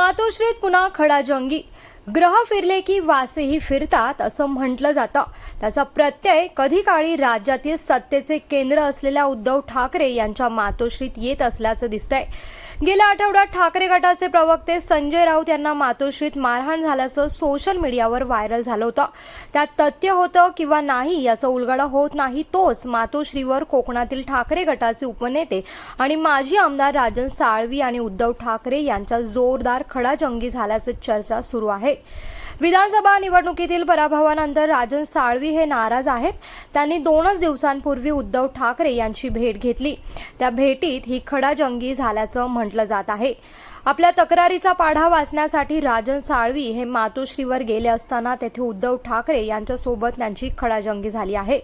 मातोश्रीत पुन्हा खडाजंगी. ग्रह फिरले की वासेही फिरतात असं म्हटलं जातं. त्याचा प्रत्यय कधी काळी राज्यातील सत्तेचे केंद्र असलेल्या उद्धव ठाकरे यांच्या मातोश्रीत येत असल्याचं दिसतंय. गेल्या आठवड्यात ठाकरे गटाचे प्रवक्ते संजय राऊत यांना मातोश्रीत मारहाण झाल्याचं सोशल मीडियावर व्हायरल झालं होतं. त्यात तथ्य होतं किंवा नाही याचा उलगडा होत नाही तोच मातोश्रीवर कोकणातील ठाकरे गटाचे उपनेते आणि माजी आमदार राजन साळवी आणि उद्धव ठाकरे यांच्या जोरदार खडाजंगी झाल्याचं चर्चा सुरू आहे. विधानसभा निवडणुकीतील पराभवानंतर राजन साळवी हे नाराज आहेत. त्यांनी दोनच दिवसांपूर्वी उद्धव ठाकरे यांची भेट घेतली. त्या भेटीत ही खडाजंगी झाल्याचं म्हटलं जात आहे. आपल्या तक्रारीचा पाढा वाचण्यासाठी राजन साळवी हे मातोश्रीवर गेले असताना तेथे उद्धव ठाकरे यांच्यासोबत त्यांची खडाजंगी झाली आहे.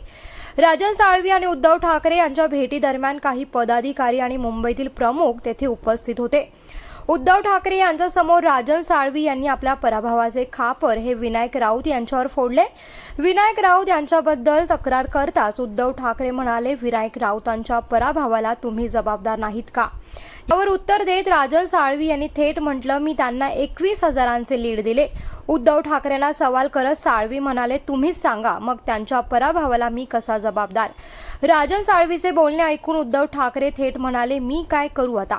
राजन साळवी आणि उद्धव ठाकरे यांच्या भेटीदरम्यान काही पदाधिकारी आणि मुंबईतील प्रमुख तेथे उपस्थित होते. उद्धव ठाकरे यांच्यासमोर राजन साळवी यांनी आपल्या पराभवाचे खापर हे विनायक राऊत यांच्यावर फोडले. विनायक राऊत यांच्याबद्दल तक्रार करताच उद्धव ठाकरे म्हणाले विनायक राऊतांच्या पराभवाला तुम्ही जबाबदार नाहीत का? यावर उत्तर देत राजन साळवी यांनी थेट म्हटलं मी त्यांना एकवीस हजारांचे लीड दिले. उद्धव ठाकरेंना सवाल करत साळवी म्हणाले तुम्हीच सांगा मग त्यांच्या पराभवाला मी कसा जबाबदार? राजन साळवीचे बोलणे ऐकून उद्धव ठाकरे थेट म्हणाले मी काय करू आता?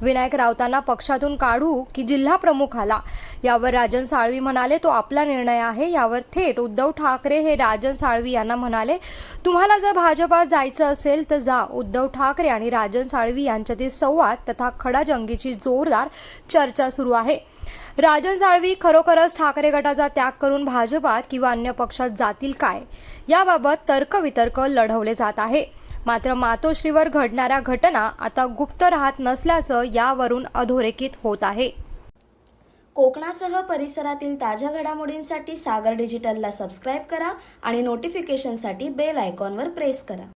विनायक राऊतांना पक्षातून काढू की जिल्हा प्रमुख आला यावर राजन साळवी म्हणाले तो आपला निर्णय आहे. यावर थेट उद्धव ठाकरे हे राजन साळवी यांना म्हणाले तुम्हाला जर भाजपात जायचं असेल तर जा. उद्धव ठाकरे आणि राजन साळवी यांच्यातील संवाद तथा खडाजंगीची जोरदार चर्चा सुरू आहे. राजन साळवी खरोखरच ठाकरे गटाचा त्याग करून भाजपात किंवा अन्य पक्षात जातील काय? याबाबत तर्कवितर्क लढवले जात आहे. मात्र मातोश्रीवर घडणाऱ्या घटना आता गुप्त राहत नसल्याचं यावरून अधोरेखित होत आहे. कोकणासह परिसरातील ताज्या घडामोडींसाठी सागर डिजिटलला सबस्क्राईब करा आणि नोटिफिकेशनसाठी बेल आयकॉनवर प्रेस करा.